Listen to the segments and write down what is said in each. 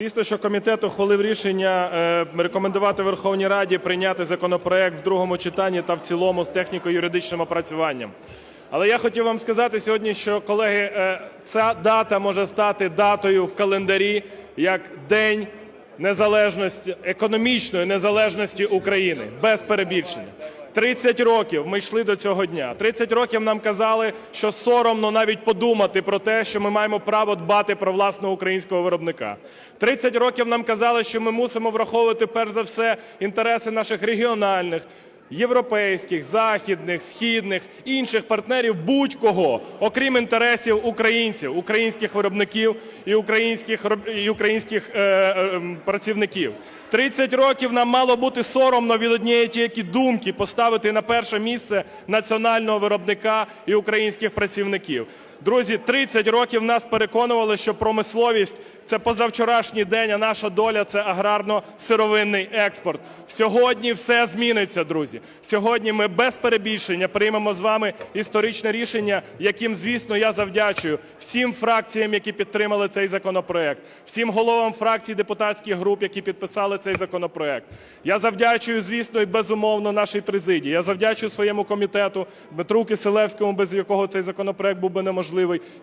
Звісно, що комітет ухвалив рішення е, рекомендувати Верховній Раді прийняти законопроект в другому читанні та в цілому з техніко-юридичним опрацюванням. Але я хотів вам сказати сьогодні, що колеги, е, ця дата може стати датою в календарі як День незалежності, економічної незалежності України, без перебільшення. 30 років ми йшли до цього дня. 30 років нам казали, що соромно навіть подумати про те, що ми маємо право дбати про власного українського виробника. 30 років нам казали, що ми мусимо враховувати перш за все інтереси наших регіональних, європейських, західних, східних, інших партнерів будь-кого, окрім інтересів українців, українських виробників і українських і українських е, е, працівників. 30 років нам мало бути соромно від однієї тільки думки поставити на перше місце національного виробника і українських працівників. Друзі, 30 років нас переконували, що промисловість це позавчорашній день, а наша доля це аграрно-сировинний експорт. Сьогодні все зміниться, друзі. Сьогодні ми без перебільшення приймемо з вами історичне рішення, яким, звісно, я завдячую всім фракціям, які підтримали цей законопроект, всім головам фракцій депутатських груп, які підписали цей законопроект. Я завдячую, звісно, і безумовно нашій президії. Я завдячую своєму комітету Дмитру Киселевському, без якого цей законопроект був би неможливий.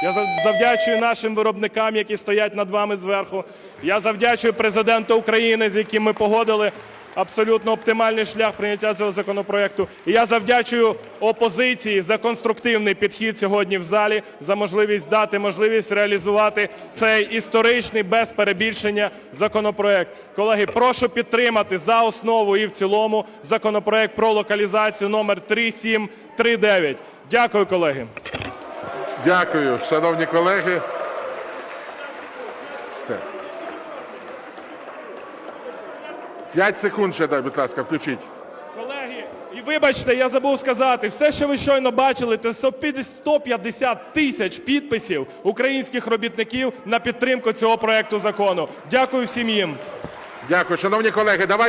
Я зав- завдячую нашим виробникам, які стоять над вами зверху. Я завдячую президенту України, з яким ми погодили абсолютно оптимальний шлях прийняття цього законопроекту. І я завдячую опозиції за конструктивний підхід сьогодні в залі, за можливість дати можливість реалізувати цей історичний без перебільшення законопроект. Колеги, прошу підтримати за основу і в цілому законопроект про локалізацію номер 3739. Дякую, колеги. Дякую, шановні колеги. Все. П'ять секунд ще дай, будь ласка, включіть. Колеги, і вибачте, я забув сказати, все, що ви щойно бачили, це 150 тисяч підписів українських робітників на підтримку цього проекту закону. Дякую всім їм. Дякую, шановні колеги. Давай.